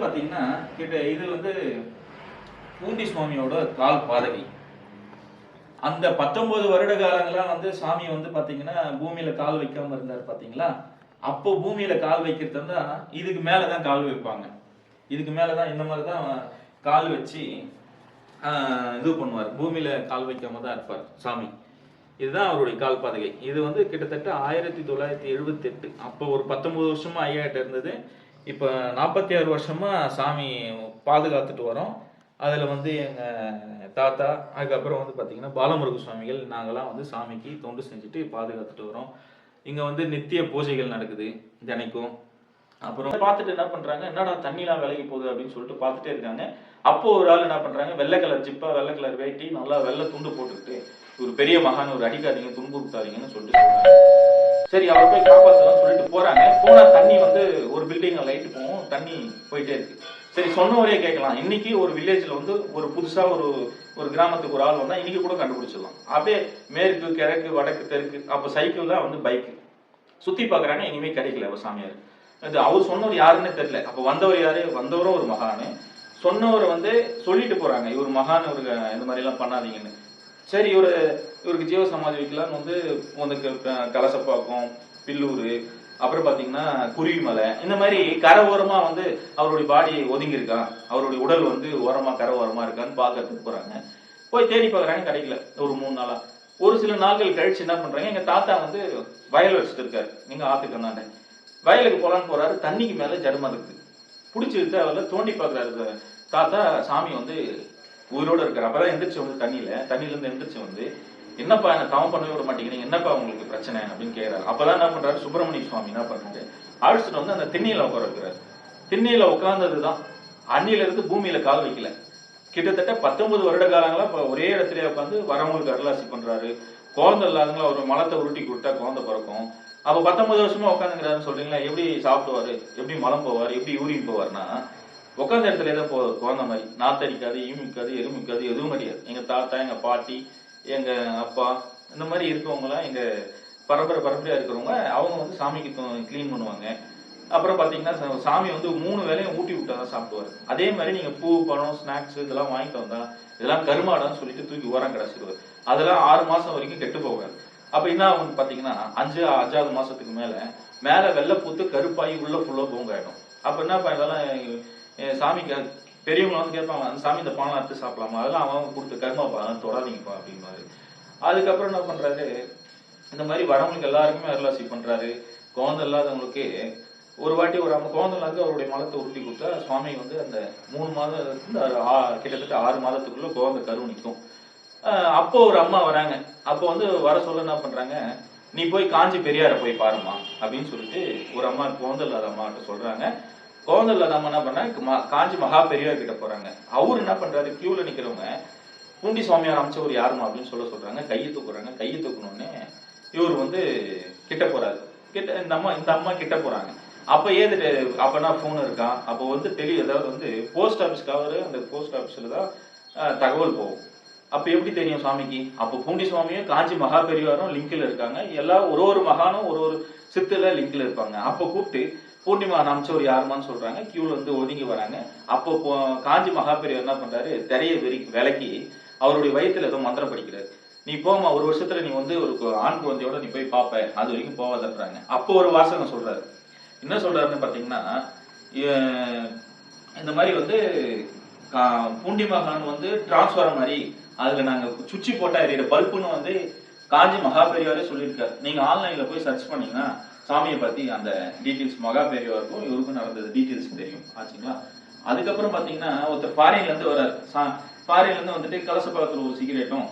பார்த்தீங்கன்னா கிட்ட இது வந்து பூண்டி சுவாமியோட கால் பாதகை. அந்த பத்தொன்பது வருட காலங்களாக வந்து சாமி வந்து பாத்தீங்கன்னா பூமியில கால் வைக்காம இருந்தார் பார்த்தீங்களா அப்போ பூமியில கால் வைக்கிறது வந்து இதுக்கு மேலதான் கால் வைப்பாங்க. இதுக்கு மேலதான் இந்த மாதிரி தான் கால் வச்சு ஆஹ், இது பண்ணுவார். பூமியில கால் வைக்காம தான் இருப்பார் சாமி. இதுதான் அவருடைய கால் பாதகை. இது வந்து கிட்டத்தட்ட ஆயிரத்தி தொள்ளாயிரத்தி எழுபத்தி எட்டு. அப்போ ஒரு பத்தொன்பது வருஷமா ஐயாட்ட இருந்தது. இப்போ நாற்பத்தி ஆறு வருஷமாக சாமி பாதுகாத்துட்டு வரோம். அதில் வந்து எங்கள் தாத்தா அதுக்கப்புறம் வந்து பார்த்திங்கன்னா பாலமுருக சுவாமிகள் நாங்களாம் வந்து சாமிக்கு தொண்டு செஞ்சுட்டு பாதுகாத்துட்டு வரோம். இங்கே வந்து நித்திய பூஜைகள் நடக்குது தினைக்கும். அப்புறம் பார்த்துட்டு என்ன பண்ணுறாங்க என்னடா தண்ணிலாம் விலகி போகுது அப்படின்னு சொல்லிட்டு பார்த்துட்டே இருக்காங்க. அப்போ ஒரு ஆள் என்ன பண்ணுறாங்க வெள்ளை கலர் ஜிப்பா வெள்ளை கலர் வேட்டி நல்லா வெள்ளை துண்டு போட்டுக்கிட்டு ஒரு பெரிய மகான் ஒரு அடிக்காதீங்க துன்புறுத்தாதீங்கன்னு சொல்லிட்டு சொல்றாங்க சரி அவர் போய் காப்பாற்றலாம் சொல்லிட்டு போறாங்க போனா தண்ணி வந்து ஒரு பில்டிங்ல லைட்டு போகும் தண்ணி போயிட்டே இருக்கு. சரி சொன்னவரே கேட்கலாம். இன்னைக்கு ஒரு வில்லேஜ்ல வந்து ஒரு புதுசா ஒரு ஒரு கிராமத்துக்கு ஒரு ஆள் வந்தா இன்னைக்கு கூட கண்டுபிடிச்சிடலாம். அப்படியே மேற்கு கிழக்கு வடக்கு தெற்கு அப்ப சைக்கிள் தான் வந்து பைக் சுத்தி பாக்குறாங்க எங்கேயுமே கிடைக்கல அவர் சாமியார். இது அவர் சொன்னவர் யாருன்னு தெரியல. அப்ப வந்தவர் யாரு? வந்தவரும் ஒரு மகானு. சொன்னவர் வந்து சொல்லிட்டு போறாங்க. இவர் மகான் இவருக்கு இந்த மாதிரி எல்லாம் பண்ணாதீங்கன்னு. சரி இவரு இவருக்கு ஜீவ சமாதி வைக்கலாம்னு வந்து உனக்கு கலசப்பாக்கம் பில்லூர் அப்புறம் பாத்தீங்கன்னா குருவிமலை இந்த மாதிரி கரை ஓரமா வந்து அவருடைய பாடி ஒதுங்கியிருக்கான். அவருடைய உடல் வந்து ஓரமா கரை ஓரமா இருக்கான்னு பார்க்கறதுக்கு போறாங்க. போய் தேடி பார்க்குறாங்க கிடைக்கல. ஒரு மூணு நாளா. ஒரு சில நாட்கள் கழிச்சு என்ன பண்றாங்க எங்க தாத்தா வந்து வயல் வச்சுட்டு இருக்காரு. நீங்க ஆத்துக்கு தானே வயலுக்கு போலான்னு போறாரு தண்ணிக்கு மேல ஜடமா இருக்கு பிடிச்சிருக்கு அவர்ல தோண்டி பார்க்கறாரு தாத்தா சாமி வந்து உயிரோட இருக்கிற அப்பதான் எந்திரிச்சு வந்து தண்ணியில தண்ணியில இருந்து எந்திரிச்சு வந்து என்னப்பா என்ன தவம் பண்ணவே விட மாட்டேங்கிறீங்க என்னப்பா உங்களுக்கு பிரச்சனை? அப்படின்னு கேக்குறாரு. அப்பதான் என்ன பண்றாரு? சுப்பிரமணிய சுவாமி என்ன பண்றாரு? அழைச்சிட்டு வந்து அந்த திண்ணியில உட்கார வைக்கிறாரு. திண்ணியில உட்கார்ந்ததுதான். அன்னில இருந்து பூமியில கால் வைக்கல. கிட்டத்தட்ட பத்தொன்பது வருட காலங்களா இப்ப ஒரே இடத்துல உட்காந்து வரவங்களுக்கு அருளாசி பண்றாரு. குழந்தை இல்லாதவங்களா ஒரு மலத்தை உருட்டி கொடுத்தா குழந்தை பிறக்கும். அப்ப பத்தொன்பது வருஷமா உட்காந்துங்கிறாருன்னு சொல்றீங்களா எப்படி சாப்பிடுவாரு? எப்படி மலம் போவார்? எப்படி யூரின் போவார்னா உட்காந்த இடத்துல ஏதோ போ குழந்த மாதிரி. நாத்தடிக்காது ஈமிக்காது எருமிக்காது எதுவும் கிடையாது. எங்க தாத்தா எங்க பாட்டி எங்க அப்பா இந்த மாதிரி இருக்கவங்களாம் எங்க பரம்பரை பரம்பரையா இருக்கிறவங்க அவங்க வந்து சாமிக்கு க்ளீன் பண்ணுவாங்க. அப்புறம் பாத்தீங்கன்னா சாமி வந்து மூணு வேளையும் ஊட்டி விட்டா தான் சாப்பிடுவாரு. அதே மாதிரி நீங்க பூ பழம் ஸ்நாக்ஸ் இதெல்லாம் வாங்கிட்டு வந்தா இதெல்லாம் கருமாடான்னு சொல்லிட்டு தூக்கி ஓரம் கிடச்சிடுவார் அதெல்லாம் ஆறு மாசம் வரைக்கும் கெட்டு போகாது. அப்ப என்ன ஆகும் பாத்தீங்கன்னா அஞ்சு அஞ்சாவது மாசத்துக்கு மேல மேல வெள்ளை பூத்து கருப்பாயி உள்ள ஃபுல்லா பூங்காயிடும். அப்ப என்ன பண்ணலாம் இதெல்லாம் சாமிக்கு பெரியவங்க வந்து கேட்பாங்க அந்த சாமி இந்த பானை எடுத்து சாப்பிடலாமா? அதெல்லாம் அவன் கொடுத்து கர்மாப்பா அதெல்லாம் தொடாதீங்கப்பா அப்படிம்பாரு. அதுக்கப்புறம் என்ன பண்றாரு? இந்த மாதிரி வரவங்களுக்கு எல்லாருக்குமே அருளாசி பண்றாரு. குழந்தை இல்லாதவங்களுக்கு ஒரு வாட்டி ஒரு அம்மா குழந்தை இல்லாத அவருடைய மலத்தை உருட்டி கொடுத்தா சுவாமி வந்து அந்த மூணு மாதம் கிட்டத்தட்ட ஆறு மாதத்துக்குள்ள குழந்தை கரு நிற்கும் அப்போ ஒரு அம்மா வராங்க. அப்போ வந்து வர சொல்ல என்ன பண்றாங்க? நீ போய் காஞ்சி பெரியாரை போய் பாருமா அப்படின்னு சொல்லிட்டு ஒரு அம்மா குழந்தை இல்லாத அம்மாட்ட சொல்றாங்க. குழந்தை இல்லாத என்ன பண்ணா காஞ்சி மகா பெரியார் கிட்ட போறாங்க. அவர் என்ன பண்றாரு கியூல நிக்கிறவங்க பூண்டி சுவாமியார் அமைச்சவர் யாருமா அப்படின்னு சொல்ல சொல்றாங்க கையை தூக்குறாங்க. கையை தூக்குனோடனே இவர் வந்து கிட்ட போறாரு. கிட்ட இந்த அம்மா இந்த அம்மா கிட்ட போறாங்க. அப்ப ஏது அப்பனா போன் இருக்கான் அப்போ வந்து தெளி அதாவது வந்து போஸ்ட் ஆபீஸ் அந்த போஸ்ட் ஆபீஸ்ல தான் தகவல் போகும். அப்ப எப்படி தெரியும் சாமிக்கு? அப்போ பூண்டி சுவாமியும் காஞ்சி மகா பெரியவாரும் லிங்க்ல இருக்காங்க. எல்லா ஒரு ஒரு மகானும் ஒரு ஒரு சித்துல லிங்க்ல இருப்பாங்க. அப்போ கூப்பிட்டு பூர்ணிமா மகான் யாருமான்னு சொல்றாங்க. கியூல வந்து ஒதுங்கி வராங்க. அப்போ போ- காஞ்சி மகாபெரியவர் என்ன பண்றாரு? திரைய வெறி விலக்கி அவருடைய வயிற்றுல ஏதோ மந்திரம் படிக்கிறாரு. நீ போமா ஒரு வருஷத்துல நீ வந்து ஒரு கு- ஆண் குழந்தையோட நீ போய் பாப்ப. அது வரைக்கும் போவாதன்றாங்க. அப்போ ஒரு வாசகம் சொல்றாரு. என்ன சொல்றாருன்னு பாத்தீங்கன்னா இந்த மாதிரி வந்து கா- பூண்டி மகான் வந்து டிரான்ஸ்ஃபார்ம் மாதிரி அதுல நாங்க சுச்சி போட்டா எரியிற பல்புன்னு வந்து காஞ்சி மகாபெரியாரே சொல்லியிருக்காரு. நீங்க ஆன்லைன்ல போய் சர்ச் பண்ணீங்கன்னா சாமியை பத்தி அந்த டீட்டெயில்ஸ் மகா பெரியவருக்கும் இவருக்கும் நடந்தது டீட்டெயில்ஸ் தெரியும். ஆச்சுங்களா? அதுக்கப்புறம் பாத்தீங்கன்னா ஒருத்தர் ஃபாரின்ல இருந்து சா ஃபாரின்ல இருந்து வந்துட்டு கலசப்பாக்கத்துல ஒரு சிகரெட்டும்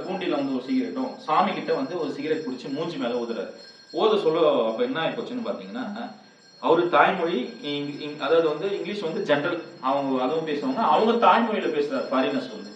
பூண்டில வந்து ஒரு சிகரெட்டும் சாமி கிட்ட வந்து ஒரு சிகரெட் பிடிச்சி மூஞ்சி மேல ஊதுறாரு. ஓத சொல்ல அப்ப என்ன ஆயிப்போச்சுன்னு பாத்தீங்கன்னா அவரு தாய்மொழி இங்- அதாவது வந்து இங்கிலீஷ் வந்து ஜென்ரல் அவங்க அதுவும் பேசுவாங்க அவங்க தாய்மொழியில பேசுறாரு ஃபாரினர்ஸ் வந்து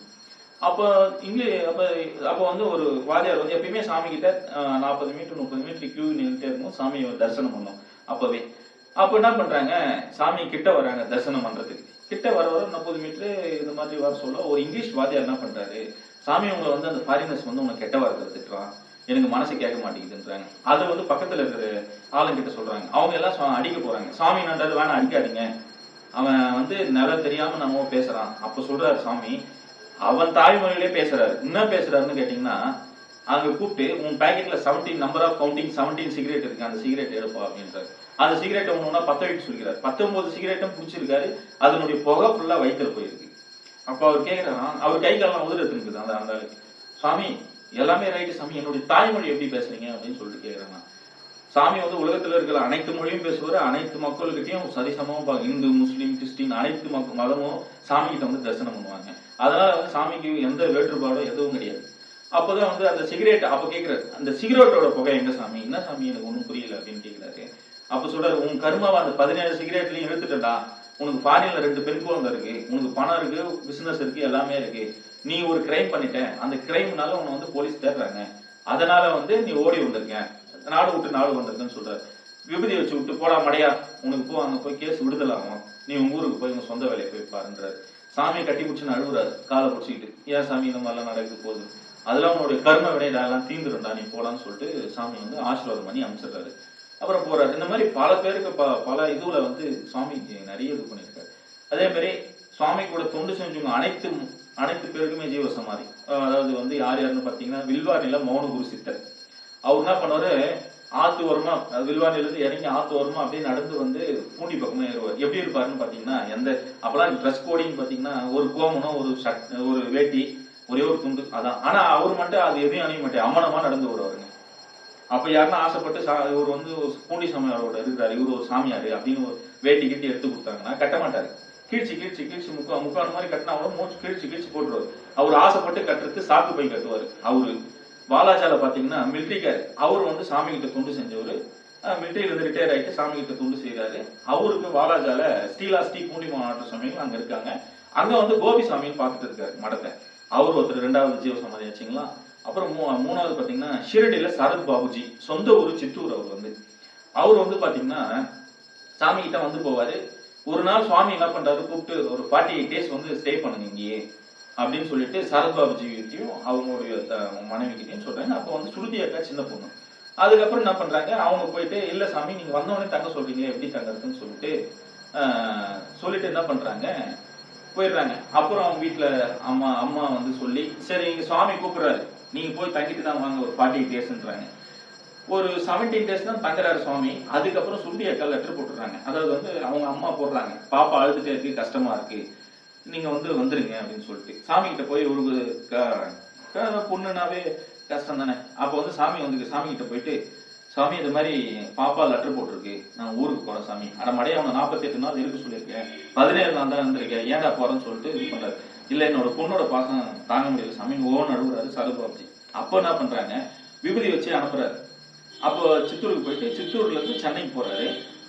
அப்போ இங்கிலீஷ் அப்போ அப்போ வந்து ஒரு வாதியார் வந்து எப்பயுமே சாமி கிட்ட நாற்பது மீட்டர் முப்பது மீட்டர் கியூ நின்றுட்டே இருக்கும் சாமியை தரிசனம் பண்ணோம் அப்பவே. அப்போ என்ன பண்றாங்க? சாமி கிட்ட வராங்க தரிசனம் பண்றதுக்கு. கிட்ட வர வர முப்பது மீட்டர் இந்த மாதிரி வர சொல்ல ஒரு இங்கிலீஷ் வாதியார் என்ன பண்றாரு? சாமி உங்களை வந்து அந்த ஃபாரினர்ஸ் வந்து உங்களை கெட்ட வார்த்தை திட்டுறான் எனக்கு மனசு கேட்க மாட்டேங்குதுன்றாங்க. அது வந்து பக்கத்துல இருக்கிற ஆளுங்கிட்ட சொல்றாங்க. அவங்க எல்லாம் சா- அடிக்க போறாங்க. சாமி நன்றாரு வேணாம் அடிக்காதீங்க. அவன் வந்து நிலம் தெரியாம நம்ம பேசுறான். அப்ப சொல்றாரு சாமி அவன் தாய்மொழியிலே பேசுறாரு. என்ன பேசுறாருன்னு கேட்டீங்கன்னா அங்க கூப்பிட்டு உன் பேக்கெட்ல seventeen number of counting 17 cigarette இருக்கு. அந்த சிகரெட் எடுப்பா அப்படின்றாரு. அந்த சிகரெட் ஒண்ணு பத்த வைக்க சொல்கிறார் பத்தொன்பது சிகரெட்டும் பிடிச்சிருக்காரு. அதனுடைய புகை ஃபுல்லா வயிற்றில் போயிருக்கு. அப்போ அவர் கேக்குறாராம் அவர் கை காலம் உதிரத்து இருக்குது அந்த அந்த சுவாமி சாமி எல்லாமே ரைட்டு சாமி. என்னுடைய தாய்மொழி எப்படி பேசுறீங்க? அப்படின்னு சொல்லிட்டு கேக்குறாங்க. சாமி வந்து உலகத்துல இருக்கிற அனைத்து மொழியும் பேசுவார். அனைத்து மக்கள்கிட்டையும் சரிசமமா இந்து முஸ்லீம் கிறிஸ்டின் அனைத்து மக்கள் மதமும் சாமிகிட்ட வந்து தரிசனம் பண்ணுவாங்க. அதனால வந்து சாமிக்கு எந்த வேற்றுப்பாடோ எதுவும் கிடையாது. அப்போதான் வந்து அந்த சிகரெட் அப்போ கேட்குறாரு அந்த சிகரெட்டோட புகை எங்க சாமி? என்ன சாமி எனக்கு ஒன்றும் புரியல அப்படின்னு கேட்குறாரு அப்போ சொல்றாரு உன் கருமாவை அந்த பதினேழு சிகரெட்லையும் எடுத்துட்டா உனக்கு ஃபாரின்ல ரெண்டு பெண் குழந்தை இருக்கு. உனக்கு பணம் இருக்கு பிசினஸ் இருக்கு எல்லாமே இருக்கு. நீ ஒரு கிரைம் பண்ணிட்ட. அந்த கிரைம்னால உன்னை வந்து போலீஸ் தேடுறாங்க. அதனால வந்து நீ ஓடி வந்திருக்க. நாடு விட்டு நாடு வந்திருக்கேன்னு சொல்றாரு. விபதி வச்சு விட்டு போடா மடையா உனக்கு போ அங்க போய் கேஸ் விடுதலாகும். நீ உங்க ஊருக்கு போய் உங்க சொந்த வேலையை போய் பாருன்றாரு. சாமியை கட்டி பிடிச்சுன்னு அழுகுறாரு காலை பிடிச்சிக்கிட்டு ஏன் சாமி இந்த மாதிரிலாம் நடக்க போகுது? அதெல்லாம் உன்னுடைய கர்ம வினையெல்லாம் தீந்துருண்டா நீ போடான்னு சொல்லிட்டு சாமி வந்து ஆசீர்வாதம் பண்ணி அமைச்சிடுறாரு அப்புறம் போறாரு. இந்த மாதிரி பல பேருக்கு ப பல இதுல வந்து சுவாமி நிறைய இது பண்ணியிருக்காரு. அதே மாதிரி சுவாமி கூட தொண்டு செஞ்சவங்க அனைத்து அனைத்து பேருக்குமே ஜீவ சமாதி அதாவது வந்து யார் யாருன்னு பார்த்தீங்கன்னா வில்வாரில மௌன குரு சித்தர். அவர் என்ன பண்ணுவாரு ஆத்து ஓரமா அஹ் இறங்கி ஆத்து ஓரமா அப்படியே நடந்து வந்து பூண்டி பக்கமா ஏறுவார். எப்படி இருப்பாருன்னு பாத்தீங்கன்னா எந்த அப்பெல்லாம் ட்ரெஸ் கோடிங் பாத்தீங்கன்னா ஒரு கோமனம் ஒரு ஷர்ட் ஒரு வேட்டி ஒரே ஒரு துண்டு அதான். ஆனா அவர் மட்டும் அது எதையும் அணிய மாட்டேன் அம்மனமா நடந்து வருவாருங்க. அப்ப யாருன்னா ஆசைப்பட்டு சா- இவர் வந்து ஒரு பூண்டி சாமியாரோட இருக்கிறாரு. இவர் ஒரு சாமியாரு அப்படின்னு ஒரு வேட்டி கிட்டி எடுத்து கொடுத்தாங்கன்னா கட்ட மாட்டாரு. கீழ்ச்சி கீழ்ச்சி கீழ்ச்சி முக்கா முக்கால் மாதிரி கட்டினா கூட மூச்சு கீழ்ச்சி கீழ்ச்சி போட்டுருவாரு. அவர் ஆசைப்பட்டு கட்டுறது சாக்கு பை கட்டுவாரு. அவரு பாலாஜால பாத்தீங்கன்னா மிலிட்ரிக்காரு அவர் வந்து சாமி கிட்ட தொண்டு செஞ்சவர். மிலிட்ரியில இருந்து ரிட்டையர் ஆகிட்டு சாமி கிட்ட தொண்டு செய்கிறாரு அவருக்கு வாலாஜால ஸ்ரீலா ஸ்ரீ பூண்டி மாவட்ட சுவாமிகள் அங்க இருக்காங்க. அங்க வந்து கோபி சாமின்னு பார்த்துட்டு இருக்காரு மடத்தை. அவர் ஒருத்தர் ரெண்டாவது ஜீவ சமாதி ஆச்சுங்களா? அப்புறம் மூ- மூணாவது பாத்தீங்கன்னா ஷிரடியில சரத் பாபுஜி சொந்த ஊர் சித்தூர் அவர் வந்து. அவர் வந்து பாத்தீங்கன்னா சாமி கிட்ட வந்து போவாரு. ஒரு நாள் சுவாமி என்ன பண்றாரு கூப்பிட்டு ஒரு ஃபார்ட்டி எயிட் டேஸ் வந்து ஸ்டே பண்ணுங்க இங்கேயே. அப்படின்னு சொல்லிட்டு சரத் ஜீவியத்தையும் அவங்களுடைய மனைவிக்கிட்டையும் சொல்கிறாங்க சொல்றாங்க அப்போ வந்து சுருதி அக்கா சின்ன பொண்ணு. அதுக்கப்புறம் என்ன பண்றாங்க? அவங்க போயிட்டு இல்ல சாமி நீங்க வந்தவொடனே தங்க சொல்றீங்க எப்படி தங்கறதுன்னு சொல்லிட்டு சொல்லிட்டு என்ன பண்றாங்க? போயிடுறாங்க. அப்புறம் அவங்க வீட்டுல அம்மா அம்மா வந்து சொல்லி சரி இங்க சுவாமி கூப்பிடுறாரு. நீங்க போய் தங்கிட்டு தான் வாங்க ஒரு ஃபார்ட்டி எயிட் டேஸ்ன்றாங்க ஒரு செவன்டீன் டேஸ் தான் தங்குறாரு சுவாமி அதுக்கப்புறம் சுருதி அக்கா லெட்டர் போட்டுறாங்க அதாவது வந்து அவங்க அம்மா போடுறாங்க. பாப்பா அழுதுட்டே இருக்கு கஷ்டமா இருக்கு. நீங்க வந்து வந்துருங்க அப்படின்னு சொல்லிட்டு. சாமி கிட்ட போய் ஒரு பொண்ணுனாவே கஷ்டம் தானே. அப்போ வந்து சாமி வந்து சாமி கிட்ட போயிட்டு சாமி இந்த மாதிரி பாப்பா லெட்டர் போட்டிருக்கு. நான் ஊருக்கு போறேன் சாமி. அட மடையை அவனை நாற்பத்தி எட்டு நாள் இருக்க சொல்லியிருக்கேன். பதினேழு நாள் தான் இருந்திருக்கேன். ஏன்டா போறேன்னு சொல்லிட்டு இது பண்றாரு. இல்ல என்னோட பொண்ணோட பாசம் தாங்க முடியல சாமி. ஓன் அழுகுறாரு சருபாப்ஜி அப்போ என்ன பண்றாங்க? விபதி வச்சு அனுப்புறாரு. அப்போ சித்தூருக்கு போயிட்டு சித்தூர்ல இருந்து சென்னைக்கு போறாரு.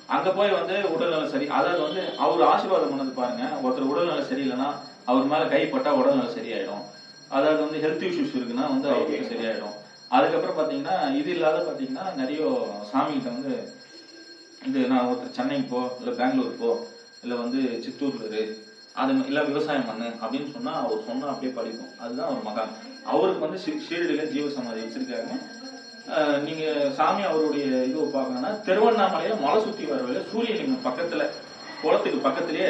அங்க போய் வந்து உடல்நலம் சரி அதாவது வந்து அவர் ஆசீர்வாதம் பண்ணது பாருங்க. ஒருத்தர் உடல்நலம் சரியில்லைன்னா அவர் மேல கைப்பட்டா உடல்நலம் சரியாயிடும். அதாவது வந்து ஹெல்த் இஷ்யூஸ் இருக்குன்னா வந்து அவருக்கு சரியாயிடும். அதுக்கப்புறம் பாத்தீங்கன்னா இது இல்லாத பாத்தீங்கன்னா நிறைய சாமி கிட்ட வந்து இது நான் ஒருத்தர் சென்னைக்கு போ இல்ல பெங்களூர் போ இல்ல வந்து சித்தூர்ல இரு. அது இல்ல விவசாயம் பண்ணு அப்படின்னு சொன்னா அவர் சொன்னா அப்படியே படிக்கும் அதுதான் அவர் மகான். அவருக்கு வந்து ஷீ- ஷீரடியில ஜீவ சமாதி வச்சிருக்காங்க நீங்கள் நீங்க சாமி அவருடைய இது பார்க்கணும்னா திருவண்ணாமலையில மலை சுத்தி வர சூரியன் சூரியலிங்கம் பக்கத்துல குளத்துக்கு பக்கத்திலேயே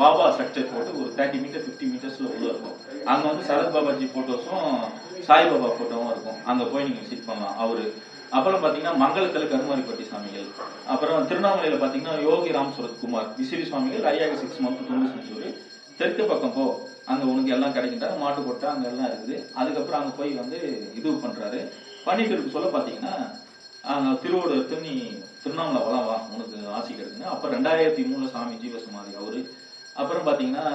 பாபா ஸ்ட்ரக்சர் போட்டு ஒரு தேர்ட்டி மீட்டர் ஃபிஃப்டி மீட்டர்ஸ்ல உள்ள இருக்கும். அங்க வந்து சரத் பாபாஜி போட்டோஸும் சாய்பாபா போட்டோவும் இருக்கும். அங்க போய் நீங்க விசிட் பண்ணலாம். அவரு அப்புறம் பாத்தீங்கன்னா மங்களத்தில் கருமாரிப்பட்டி சாமிகள். அப்புறம் திருவண்ணாமலையில பாத்தீங்கன்னா யோகி ராம் சுரத்குமார் விசிறி சுவாமிகள் ஐயாக சிக்ஸ் மந்த் தொண்டு செஞ்சவர் தெற்கு பக்கம் போ அங்க உனக்கு எல்லாம் கிடைக்கின்றா மாட்டு கொட்டை அங்க எல்லாம் இருக்குது. அதுக்கப்புறம் அங்க போய் வந்து இது பண்றாரு. பண்ணிட்டு சொல்ல பார்த்தீங்கன்னா திருவோடு திருநி திருவண்ணாமலை வளம் வா உனக்கு ஆசை கிடைக்குங்க அப்புறம் ரெண்டாயிரத்தி மூணில் சாமி ஜீவசமாதி அவரு. அப்புறம் பார்த்தீங்கன்னா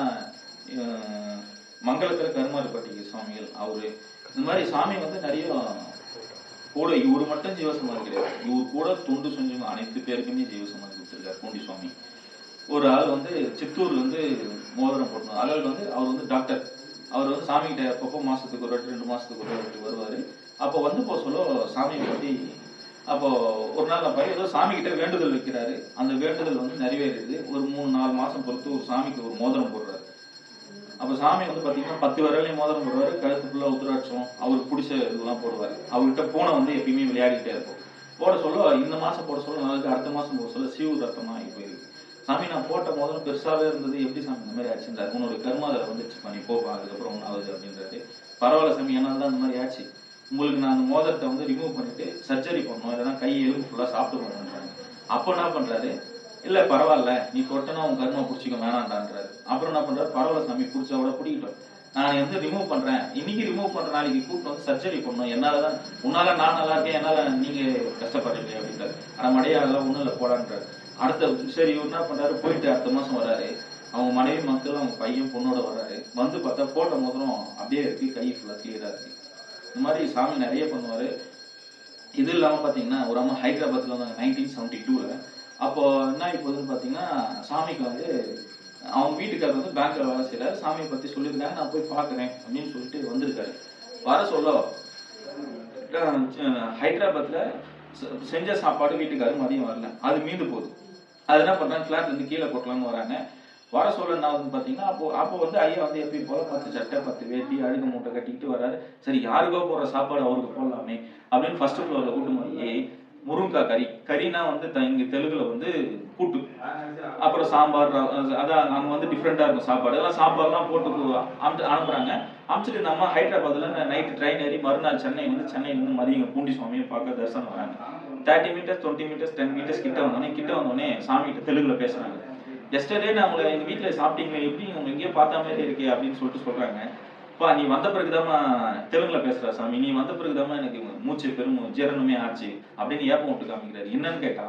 மங்களத்தில் மங்களத்துல கருமாரிப்பட்டி சுவாமிகள் அவரு. இந்த மாதிரி சாமி வந்து நிறைய கூட இவர் மட்டும் ஜீவசமாதி கிடையாது. இவர் கூட தொண்டு செஞ்சவங்க அனைத்து பேருக்குமே ஜீவசமாதி கொடுத்திருக்காரு பூண்டி சுவாமி ஒரு ஆள் வந்து சித்தூர்லேருந்து மோதிரம் போட்டணும் ஆள் வந்து அவர் வந்து டாக்டர். அவர் வந்து சாமி கிட்ட அப்பப்போ மாசத்துக்கு ஒரு வாட்டி ரெண்டு மாசத்துக்கு ஒரு வாட்டி வருவாரு. அப்போ வந்து போ சொல்ல சாமியை பத்தி அப்போ ஒரு நாள் நான் ஏதோ சாமி கிட்ட வேண்டுதல் வைக்கிறாரு. அந்த வேண்டுதல் வந்து நிறைவேறிடுது ஒரு மூணு நாலு மாசம் பொறுத்து ஒரு சாமிக்கு ஒரு மோதிரம் போடுறாரு. அப்ப சாமி வந்து பாத்தீங்கன்னா பத்து விரலையும் மோதிரம் போடுவாரு. கழுத்து ஃபுல்லா உத்திராட்சம் அவருக்கு பிடிச்ச இதெல்லாம் போடுவாரு. அவர்கிட்ட போன வந்து எப்பயுமே விளையாடிட்டே இருக்கும். போட சொல்ல இந்த மாசம் போட சொல்ல நாளைக்கு அடுத்த மாசம் போட சொல்ல சீவு ரத்தமா ஆகி போயிருக்கு. சாமி நான் போட்ட முதல்ல பெருசாவே இருந்தது எப்படி சாமி இந்த மாதிரி ஆச்சுன்றாரு. உன்னோட கர்மா அதில் வந்துச்சு பண்ணி போப்பா அதுக்கப்புறம் ஒன்றும் ஆகுது அப்படின்றது பரவாயில்ல சாமி என்னால் தான் இந்த மாதிரி ஆச்சு. உங்களுக்கு நான் அந்த மோதிரத்தை வந்து ரிமூவ் பண்ணிட்டு சர்ஜரி பண்ணணும் இல்லைன்னா கை எலும்பு ஃபுல்லாக சாப்பிட்டு போகணுன்றாங்க அப்போ என்ன பண்ணுறாரு இல்லை பரவாயில்ல நீ தொட்டனா உன் கர்மா பிடிச்சிக்க வேணான்டான்றாரு அப்புறம் என்ன பண்ணுறாரு பரவாயில்ல சாமி பிடிச்சா கூட பிடிக்கட்டும். நான் வந்து ரிமூவ் பண்றேன். இன்னைக்கு ரிமூவ் பண்ற நாளைக்கு கூப்பிட்டு வந்து சர்ஜரி பண்ணணும். என்னால தான் உன்னால நான் நல்லா இருக்கேன் என்னால நீங்க கஷ்டப்படுறீங்க அப்படின்றாரு. ஆனா மடையா அதெல்லாம் ஒண்ணும் இல்லை போடான்றாரு. அடுத்த சரி இவர் என்ன பண்றாரு? போயிட்டு அடுத்த மாசம் வராரு அவங்க மனைவி மக்கள் அவங்க பையன் பொண்ணோட வராரு வந்து பார்த்தா போட்ட மோதிரம் அப்படியே இருக்கு கை ஃபுல்லா கிளியரா இருக்கு. இந்த மாதிரி சாமி நிறைய பண்ணுவாரு. இது இல்லாம பாத்தீங்கன்னா ஒரு அம்மா ஹைதராபாத்ல வந்தாங்க நைன்டீன் செவன்டி டூல அப்போ என்ன ஆகி போகுதுன்னு பாத்தீங்கன்னா சாமிக்கு வந்து அவங்க வீட்டுக்காரர் வந்து பேங்க்ல வேலை செய்யறாரு சாமியை பத்தி சொல்லியிருந்தாங்க நான் போய் பாக்குறேன் அப்படின்னு சொல்லிட்டு வந்திருக்காரு. வர சொல்ல ஹைதராபாத்ல செ- செஞ்ச சாப்பாடு வீட்டுக்காரர் மதியம் வரல. அது மீந்து போகுது. அது என்ன பண்றாங்க? ஃபிளாட்ல இருந்து கீழே கொட்டலாம்னு வராங்க. வர சொல்ல என்ன வந்து பாத்தீங்கன்னா அப்போ அப்போ வந்து ஐயா வந்து எப்பயும் போல பத்து சட்டை பத்து வேட்டி அழுகு மூட்டை கட்டிக்கிட்டு வராரு சரி யாருக்கோ போற சாப்பாடு அவருக்கு போடலாமே அப்படின்னு ஃபர்ஸ்ட் ஃப்ளோரில் கூட்டு போய் முருங்கக்காய் கறி. கறினா வந்து த- இங்க தெலுங்குல வந்து கூட்டு. அப்புறம் சாம்பார் அதான் அங்க வந்து டிஃப்ரெண்டா இருக்கும் சாப்பாடு. அதெல்லாம் சாம்பார்லாம் போட்டு கு- அனுப்பு- அனுப்புறாங்க. அனுப்பிச்சிட்டு நம்ம ஹைதராபாத்ல நைட்டு ட்ரெயின் ஏறி மறுநாள் சென்னை வந்து சென்னையில இருந்து மதியம் பூண்டி சுவாமியை பார்க்க தரிசனம் வராங்க. Thirty metres twenty metres ten metres கிட்ட வந்தோடனே கிட்ட வந்தோடனே சாமி கிட்ட தெலுங்குல பேசுறாங்க. எஸ்டர்டே நான் உங்களை எங்க வீட்டுல சாப்பிட்டீங்களே எப்படி உங்க எங்கேயோ பார்த்த மாதிரி இருக்கே அப்படின்னு சொல்லிட்டு சொல்றாங்க. அப்பா நீ வந்த பிறகுதாமா தெலுங்குல பேசுற சாமி. நீ வந்த பிறகுதாமா எனக்கு மூச்சு பெரும் ஜீரணமே ஆச்சு அப்படின்னு ஏப்பம் விட்டு காமிக்கிறாரு. என்னன்னு கேட்டா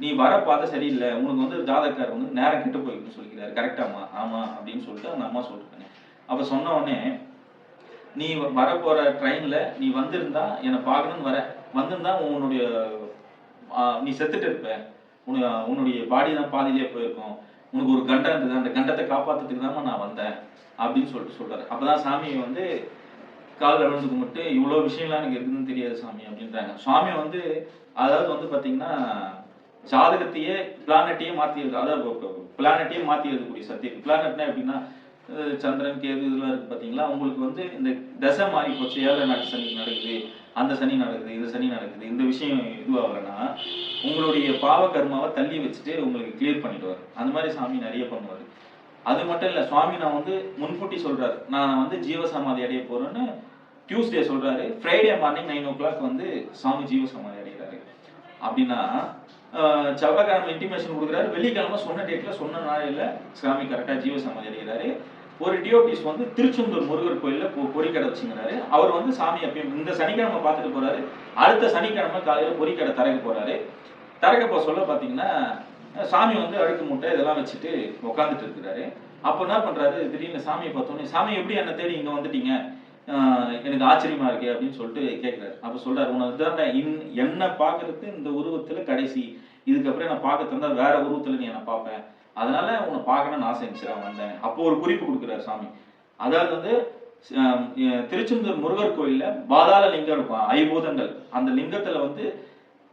நீ வர பார்த்த சரியில்லை. உனக்கு வந்து ஜாதக்கார் வந்து நேரம் கெட்டு போயிருக்கு சொல்லிக்கிறாரு. கரெக்டாமா ஆமா அப்படின்னு சொல்லிட்டு அந்த அம்மா சொல்லிருக்காங்க அப்ப சொன்ன உடனே நீ வர போற ட்ரெயின்ல நீ வந்திருந்தா என்னை பார்க்கணும்னு வர. வந்திருந்தா உன்னுடைய நீ செத்துட்டு இருப்ப. உன்னுடைய உன்னுடைய பாடி தான் பாதியிலே போயிருக்கும். உனக்கு ஒரு கண்டம் இருந்தது. அந்த கண்டத்தை காப்பாத்துறதுக்கு தான் நான் வந்தேன். அப்படின்னு சொல்லிட்டு சொல்றாரு. அப்பதான் சாமி வந்து கால் விழுந்து கும்பிட்டு இவ்வளோ விஷயம்லாம் எனக்கு இருக்குதுன்னு தெரியாது சாமி அப்படின்றாங்க. சுவாமி வந்து அதாவது வந்து பார்த்தீங்கன்னா ஜாதகத்தையே பிளானட்டையே மாற்றி அதாவது பிளானட்டையே மாற்றி எழுதக்கூடிய சத்தியம். பிளானட்னா எப்படின்னா சந்திரன் கேது இதெல்லாம் இருக்கு பார்த்தீங்களா உங்களுக்கு வந்து இந்த தசை மாறி போச்சு ஏழை நாட்டு சனி நடக்குது. அந்த சனி நடக்குது இந்த சனி நடக்குது இந்த விஷயம் இதுவாகலன்னா உங்களுடைய பாவ கர்மாவை தள்ளி வச்சுட்டு உங்களுக்கு கிளியர் பண்ணிடுவார். அந்த மாதிரி சாமி நிறைய பண்ணுவார். அது மட்டும் இல்லை சுவாமி நான் வந்து முன்கூட்டி சொல்றாரு. நான் வந்து ஜீவசமாதி அடைய போறேன்னு டியூஸ்டே சொல்றாரு. Friday morning nine o'clock வந்து சாமி ஜீவசமாதி அடைகிறாரு. அப்படின்னா செவ்வாய்க்கிழமை இன்டிமேஷன் கொடுக்குறாரு. வெள்ளிக்கிழமை சொன்ன டேட்ல சொன்ன நாளில் சாமி கரெக்டாக ஜீவசமாதி அடைகிறாரு. ஒரு டியோட்டிஸ் வந்து திருச்செந்தூர் முருகர் கோயிலில் பொ- பொறிக்கடை வச்சுங்கிறாரு அவர் வந்து சாமி அப்பயும் இந்த சனிக்கிழமை பார்த்துட்டு போறாரு. அடுத்த சனிக்கிழமை காலையில் பொறிக்கடை தரக்க போறாரு. திறக்க போக சொல்ல பார்த்தீங்கன்னா சாமி வந்து அழுக்கு மூட்டை இதெல்லாம் வச்சுட்டு உட்காந்துட்டு இருக்கிறாரு. அப்போ என்ன பண்றாரு? திடீர்னு சாமியை பார்த்தோன்னே சாமி எப்படி என்ன தேடி இங்கே வந்துட்டீங்க? எனக்கு ஆச்சரியமா இருக்கு அப்படின்னு சொல்லிட்டு கேட்கிறாரு அப்ப சொல்றாரு உனக்கு தான் இன் என்ன பாக்குறது இந்த உருவத்துல கடைசி. இதுக்கப்புறம் நான் பார்க்க தந்தா வேற உருவத்துல நீ என்ன பார்ப்பேன் அதனால உன்னை பார்க்கணும்னு ஆசை இருந்துச்சு நான் வந்தேன். அப்போ ஒரு குறிப்பு கொடுக்குறாரு சாமி. அதாவது வந்து திருச்செந்தூர் முருகர் கோயிலில் பாதாள லிங்கம் இருக்கும் ஐபூதங்கள். அந்த லிங்கத்தில் வந்து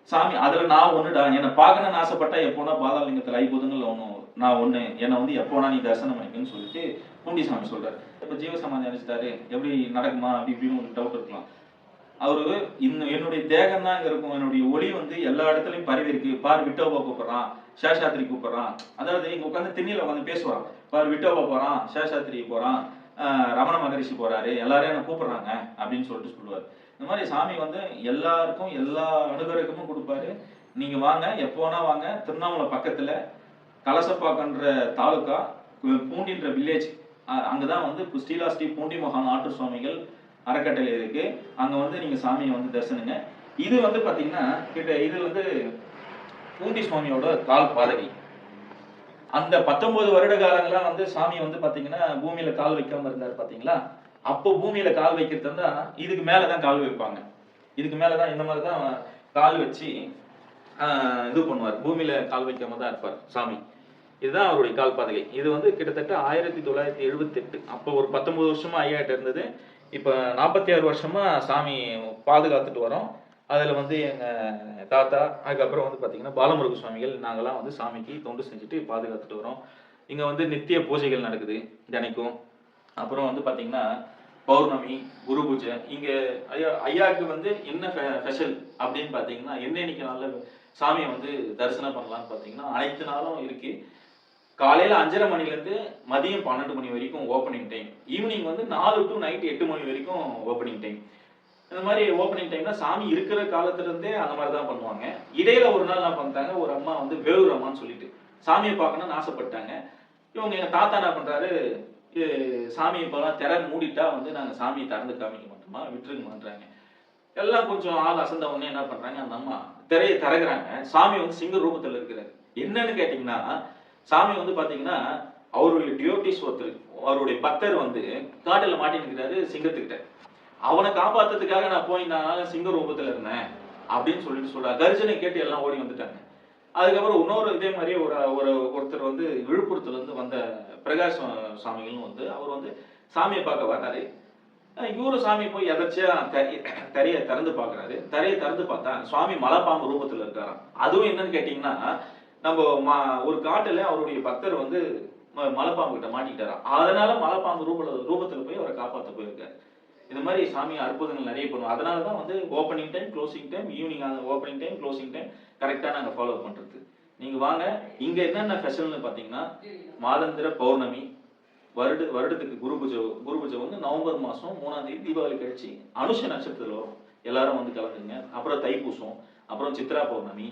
சாமி அதில் நான் ஒன்றுடா என்னை பார்க்கணும்னு ஆசைப்பட்டா எப்போனா பாதாள லிங்கத்தில் ஐபூதங்கள் ஒன்று நான் ஒன்று என்னை வந்து எப்போனா நீ தரிசனம் பண்ணிக்கணும்னு சொல்லிட்டு பூண்டி சாமி சொல்கிறார் இப்போ ஜீவசமாதி அடிச்சிட்டாரு எப்படி நடக்குமா அப்படி இப்படின்னு ஒரு டவுட் இருக்கலாம். அவரு இன்னும் என்னுடைய தேகம் தான் இங்க இருக்கும். என்னுடைய ஒளி வந்து எல்லா இடத்துலயும் பரவி இருக்கு பார் விட்டோபா கூப்பிடுறான். சேஷாத்திரி கூப்பிடுறான். அதாவது இங்க உட்காந்து திண்ணில உட்காந்து பேசுவான். பார் விட்டோபா போறான். சேஷாத்திரி போறான். ரமண மகரிஷி போறாரு. எல்லாரையும் என்ன கூப்பிடுறாங்க அப்படின்னு சொல்லிட்டு சொல்லுவார். இந்த மாதிரி சாமி வந்து எல்லாருக்கும் எல்லா அனுகிரகமும் கொடுப்பாரு. நீங்க வாங்க எப்போ வாங்க. திருவண்ணாமலை பக்கத்துல கலசப்பாக்கன்ற தாலுக்கா கு- பூண்டின்ற வில்லேஜ் அங்கதான் வந்து ஸ்ரீலாஸ்ரீ பூண்டி மகான் ஆற்று சுவாமிகள் அறக்கட்டளை இருக்கு. அங்க வந்து நீங்க சாமியை வந்து தரிசனுங்க. இது வந்து பாத்தீங்கன்னா கிட்ட இது வந்து பூண்டி சுவாமியோட கால் பாதகை அந்த பத்தொன்பது வருட காலங்கள்லாம் வந்து சாமி வந்து பாத்தீங்கன்னா பூமியில கால் வைக்காம இருந்தார் பாத்தீங்களா? அப்போ பூமியில கால் வைக்கிறது இருந்தா இதுக்கு மேலதான் கால் வைப்பாங்க. இதுக்கு மேலதான் இந்த மாதிரி தான் கால் வச்சு இது பண்ணுவார். பூமியில கால் வைக்காம தான் இருப்பார் சாமி. இதுதான் அவருடைய கால் பாதகை இது வந்து கிட்டத்தட்ட ஆயிரத்தி தொள்ளாயிரத்தி எழுபத்தி எட்டு. அப்போ ஒரு பத்தொன்பது வருஷமா ஐயாட்ட இருந்தது. இப்போ நாற்பத்தி ஆறு வருஷமா சாமி பாதுகாத்துட்டு வரோம். அதில் வந்து எங்கள் தாத்தா அதுக்கப்புறம் வந்து பார்த்திங்கன்னா பாலமுருக சுவாமிகள் நாங்கள்லாம் வந்து சாமிக்கு தொண்டு செஞ்சுட்டு பாதுகாத்துட்டு வரோம். இங்கே வந்து நித்திய பூஜைகள் நடக்குது தினைக்கும். அப்புறம் வந்து பார்த்திங்கன்னா பௌர்ணமி குரு பூஜை. இங்கே ஐயா ஐயாவுக்கு வந்து என்ன ஸ்பெஷல் அப்படின்னு பாத்தீங்கன்னா என்னென்னைக்கு நாளில் சாமியை வந்து தரிசனம் பண்ணலாம்னு பார்த்தீங்கன்னா அனைத்து நாளும் இருக்குது காலையில் அஞ்சரை மணிலேருந்து மதியம் பன்னெண்டு மணி வரைக்கும் ஓப்பனிங் டைம் ஈவினிங் வந்து நாலு டு நைட் எட்டு மணி வரைக்கும் ஓப்பனிங் டைம் இந்த மாதிரி ஓப்பனிங் டைம்ல சாமி இருக்கிற காலத்துலேருந்தே அந்த மாதிரி தான் பண்ணுவாங்க. இடையில ஒரு நாள் என்ன பண்ணிட்டாங்க? ஒரு அம்மா வந்து வேலூர் அம்மான்னு சொல்லிட்டு சாமியை பார்க்கணும்னு ஆசைப்பட்டாங்க. இவங்க எங்கள் தாத்தா என்ன பண்ணுறாரு சாமி இப்போலாம் திற மூடிட்டா வந்து நாங்கள் சாமியை திறந்து காமிக்க மாட்டோமா? விட்டுருங்கன்றாங்க எல்லாம் கொஞ்சம் ஆள் அசந்த உடனே என்ன பண்ணுறாங்க அந்த அம்மா திரையை திறகுறாங்க சாமி வந்து சிங்க ரூபத்தில் இருக்கிறாரு. என்னன்னு கேட்டிங்கன்னா சாமி வந்து பாத்தீங்கன்னா அவருடைய டியூட்டிஸ் ஒருத்தர் அவருடைய பக்தர் வந்து காட்டில் மாட்டினுக்கிறாரு சிங்கத்துக்கிட்ட. அவனை காப்பாத்துறதுக்காக நான் போய் நான் சிங்க ரூபத்துல இருந்தேன் அப்படின்னு சொல்லிட்டு சொல்றாரு கர்ஜனை கேட்டு எல்லாம் ஓடி வந்துட்டாங்க. அதுக்கப்புறம் இன்னொரு இதே மாதிரி ஒரு ஒரு ஒருத்தர் வந்து விழுப்புரத்துல இருந்து வந்த பிரகாஷ் சாமிகளும் வந்து அவர் வந்து சாமியை பார்க்க வர்றாரு. இவரு சாமி போய் எதர்ச்சியா தரையை திறந்து பார்க்குறாரு. தரையை திறந்து பார்த்தா சுவாமி மலைப்பாம்பு ரூபத்துல இருக்காராம். அதுவும் என்னன்னு கேட்டீங்கன்னா நம்ம ஒரு காட்டுல அவருடைய பக்தர் வந்து ம- மலைப்பாம்பு கிட்ட மாட்டிக்கிட்டாராம். அதனால மலைப்பாம்பு ரூப ரூபத்துல போய் அவரை காப்பாத்த போயிருக்காரு. இது மாதிரி சாமி அற்புதங்கள் நிறைய பண்ணுவோம் அதனால தான் வந்து opening time closing time evening அந்த ஓப்பனிங் டைம் க்ளோசிங் டைம் கரெக்டாக நாங்கள் ஃபாலோ பண்ணுறது நீங்கள் வாங்க. இங்கே என்னென்ன ஃபெஷல்னு பார்த்தீங்கன்னா மாதந்திர பௌர்ணமி வருட வருடத்துக்கு குரு பூஜை குரு பூஜை வந்து நவம்பர் மாதம் மூணாம் தேதி தீபாவளி கழிச்சு அனுஷ நட்சத்திரத்தில் வரும் எல்லாரும் வந்து கலந்துங்க அப்புறம் தைப்பூசம் அப்புறம் சித்ரா பௌர்ணமி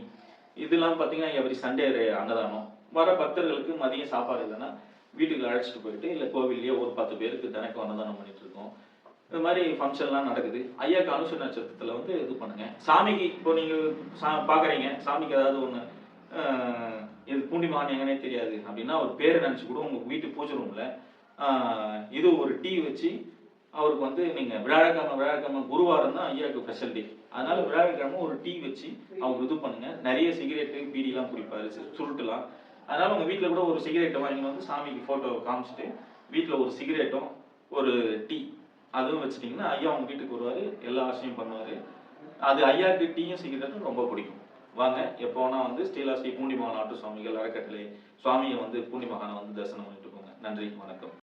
இதெல்லாம் பார்த்தீங்கன்னா எவரி சண்டே அன்னதானம். வர பக்தர்களுக்கு மதியம் சாப்பாடு இல்லைன்னா வீட்டுக்கு அழைச்சிட்டு போயிட்டு இல்லை கோவில்லையே ஒரு பத்து பேருக்கு தினக்கும் அன்னதானம் பண்ணிட்டு இருக்கோம் இந்த மாதிரி ஃபங்க்ஷன்லாம் நடக்குது. ஐயாக்கு அனுஷ நட்சத்திரத்தில் வந்து இது பண்ணுங்க. சாமிக்கு இப்போ நீங்கள் சா பார்க்குறீங்க சாமிக்கு ஏதாவது ஒன்று இது பூண்டி எங்கனே தெரியாது. அப்படின்னா ஒரு பேரை நினச்சி கூட உங்கள் வீட்டு பூஜை ரூமில் இது ஒரு டீ வச்சு அவருக்கு வந்து நீங்கள் வியாழக்கிழமை விழாக்கிழமை குருவாரம் தான் ஐயாவுக்கு ஸ்பெஷல் டே அதனால விழாக்கிழமை ஒரு டீ வச்சு அவருக்கு இது பண்ணுங்க. நிறைய சிகரெட்டு பீடிலாம் குடிப்பாரு சு- சுருட்டுலாம். அதனால உங்கள் வீட்டில் கூட ஒரு சிகரெட்டை வாங்கிட்டு வந்து சாமிக்கு ஃபோட்டோ காமிச்சிட்டு வீட்டில் ஒரு சிகரெட்டும் ஒரு டீ அதுவும் வச்சுட்டிங்கன்னா ஐயா அவங்க வீட்டுக்கு வருவார் எல்லா விஷயம் பண்ணுவார். அது ஐயாவுக்கு டீயும் சிகரெட்டும் ரொம்ப பிடிக்கும். வாங்க எப்போ வேணால் வந்து ஸ்ரீலாஸ்ரீ பூண்டி மகாநாட்டு சுவாமிகள் அறக்கட்டளை சுவாமியை வந்து பூண்டி மகானை வந்து தரிசனம் பண்ணிட்டு போங்க. நன்றி வணக்கம்.